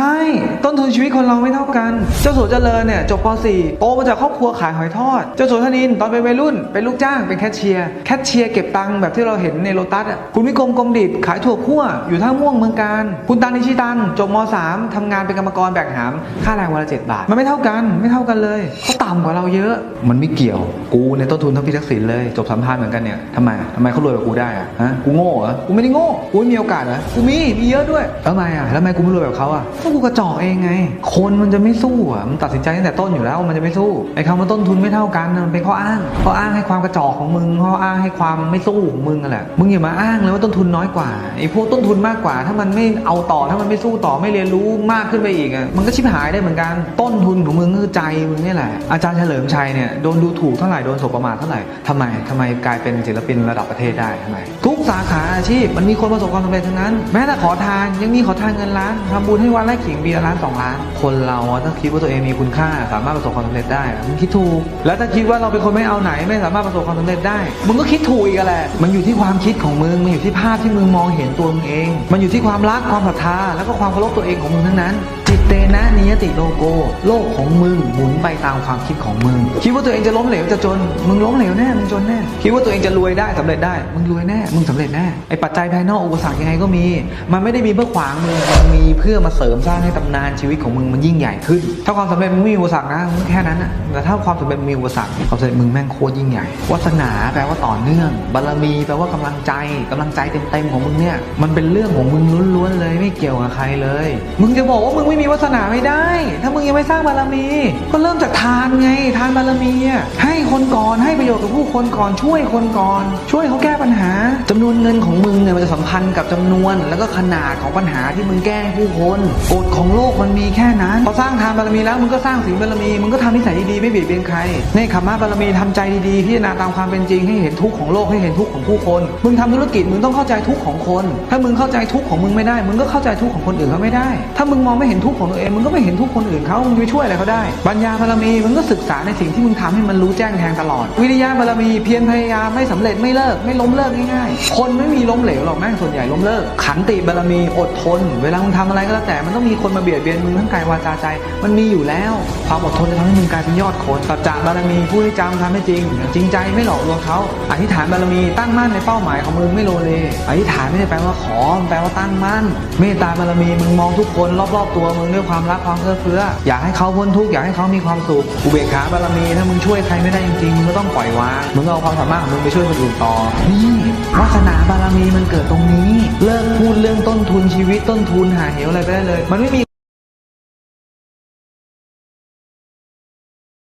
ช่ ต้นทุนชีวิตคนเราไม่เท่ากัน เจ้าสัวเจริญเนี่ยจบป .4 โตมาจากครอบครัวขายหอยทอด เจ้าสัวธนินตอนเป็นวัยรุ่น เป็นลูกจ้างเป็นแคชเชียร์แคชเชียร์เก็บตังค์แบบที่เราเห็นในโลตัสอะคุณวิกรมกรมดิดขายถั่วคั่วอยู่ท่าม่วงเมืองการ คุณตันนิชิตัน จบม .3 ทำงานเป็นกรรมกรแบกหาม ค่าแรงวันละ7บาท มันไม่เท่ากันไม่เท่ากันเลยเขาต่ำกว่าเราเยอะ มันไม่เกี่ยวกูในต้นทุนเท่าพี่ทักษิณเลย จบสัมภาษณ์เหมือนกันเนี่ยทำไมทำไมเขารวยกว่ากูได้อะฮะกูโง่เหรอกูไม่ได้โง่กูไม่มีโอกาสเหรอกูมีมีเยอะด้วยแล้วทำไมอะแล้วทำไมกูไม่รวยแบบเขาอะก็กูกระจอกเองไง คนมันจะไม่สู้อะมันตัดสินใจตั้งแต่ต้นอยู่แล้ว มันจะไม่สู้ไอ้คำว่าต้นทุนไม่เท่ากันมันเป็นข้ออ้างข้ออ้างให้ความกระจอกของมึงข้ออ้างให้ความไม่สู้ของมึงนั่นแหละมึงอย่ามาอ้างเลยว่าต้นทุนน้อยกว่าไอ้พวกต้นทุนมากกว่า ถ้ามันไม่เอาต่อถ้ามันไม่สู้ต่อไม่เรียนรู้มากขึ้นไปอีกอะมันก็ชิบหายได้เหมือนกันต้นทุนของมึงคือใจมึงนี่แหละอาจารย์เฉลิมชัยเนี่ยโดนดูถูกเท่าไหร่โดนสบประมาทเท่าไหร่ทำไมทำไมกลายเป็นศิลปินระดับประเทศได้ทำไมทุกสาขาอาชีพมันมีคนประสบความสำเร็จทั้งนั้น แม้แต่ขอทานยังมีขอทานเงินล้านทำบุญให้วัดไร่ขิงปีละล้านสองล้าน คนเราอะถ้าคิดว่าตัวเองมีคุณค่า สามารถประสบความสำเร็จได้อะมึงคิดถูก แล้วถ้าคิดว่าเราเป็นคนไม่เอาไหนไม่สามารถประสบความสำเร็จได้ มึงก็คิดถูกอีกอะแหละ มันอยู่ที่ความคิดของมึง มันอยู่ที่ภาพที่มึงมองเห็นตัวมึงเอง มันอยู่ที่ความรักความศรัทธาแล้วก็ความเคารพตัวเองของมึงทั้งนั้น จิตเตนะนิยติโลโก โลกของมึงหมุนไปตามความคิดของมึง คิดว่าตัวเองจะล้มเหลวจะจน มึงล้มเหลวแน่ มึงจนแน่ คิดว่าตัวเองจะรวยได้สำเร็จได้ มึงรวยแน่ มึงสำเร็จแน่ ไอปัจจัยภายนอกอุปสรรคยังไงก็มี มันไม่ได้มีเพื่อขวางมึง มันมีเพื่อมาเสริมสร้างให้ตำนานชีวิตของมึงมันยิ่งใหญ่ขึ้น ถ้าความสำเร็จมึงไม่มีอุปสรรคนะมึงแค่นั้นนะแต่ถ้าความสำเร็จมีอุปสรรคความสำเร็จมึงแม่งโคตรยิ่งใหญ่ วาสนาแปลว่าต่อเนื่อง บารมีแปลว่ากำลังใจกำลังใจเต็มๆของมึงเนี่ย มันเป็นเรื่องของมึงล้วนๆเลยไม่เกี่ยวกับใครเลย มึงจะบอกว่ามึงไม่มีวาสนาไม่ได้ ถ้ามึงยังไม่สร้างบารมี ก็เริ่มจากทานไง ทานบารมีอะให้คนก่อนให้ประโยชน์กับผู้คนก่อนช่วยคนก่อน ช่วยเขาแก้ปัญหาจำนวนเงินของมึงเนี่ยมันจะสัมพันธ์กับจำนวน แล้วก็ขนาดของปัญหาที่มึงแก้ผู้คนกฎของโลกมันมีแค่นั้นพอสร้างทานบารมีแล้วมึงก็สร้างสิ่งบารมีมึงก็ทำนิสัยดีๆไม่เบียดเบียนใครในขมมาบารมีทำใจดีๆพิจารณาตามความเป็นจริงให้เห็นทุกข์ของโลกให้เห็นทุกข์ของผู้คนมึงทำธุรกิจมึงต้องเข้าใจทุกข์ของคน ถ้ามึงเข้าใจทุกข์ของมึงไม่ได้ มึงก็เข้าใจทุกข์ของคนอื่นเขาไม่ได้ ถ้ามึงมองไม่เห็นทุกข์ของตัวเองมึงก็ไม่เห็นทุกข์คนอื่นเขามึงไปช่วยอะไรเขาได้ปัญญาบารมีมึงก็ศึกษาในสิ่งที่มึงทำให้มันรู้แจ้งแทงตลอด วิริยะบารมีเพียรพยายามไม่สำเร็จไม่เลิกไม่ล้มเลิกง่ายๆ คนไม่มีล้มเหลวหรอกแม่งส่วนใหญ่ล้มเลิก ขันติบารมีอดทน เวลามึงทำอะไรก็แล้วแต่มันต้องมีคนมาเบียดเบียนมึงทั้งกายวาจาใจ มันมีอยู่แล้ว ความอดทนจะทำให้มึงกลายเป็นยอดคนสัจจะบารมีผู้ให้จำทำให้จริง จริงใจไม่หลอกลวงเขาอธิษฐานบารมีตั้งมั่นในเป้าหมายของมึงไม่โลเลอธิษฐานไม่ได้แปลว่าขอแปลว่าตั้งมั่น เมตตาบารมีมึงมองทุกคนรอบๆตัวมึงด้วยความรักความเอื้อเฟื้อ อยากให้เขาพ้นทุกข์อยากให้เขามีความสุขอุเบกขาบารมีถ้ามึงช่วยใครไม่ได้จริงๆมึงก็ต้องปล่อยวางมึงเอาความสามารถของมึงไปช่วยคนอื่นต่อนี่วาสนาบารมีมันเกิดตรงนี้ เลิกพูดเรื่องต้นทุนชีวิตต้นทุนหาเหวอะไรไปได้เลย มันไม่มี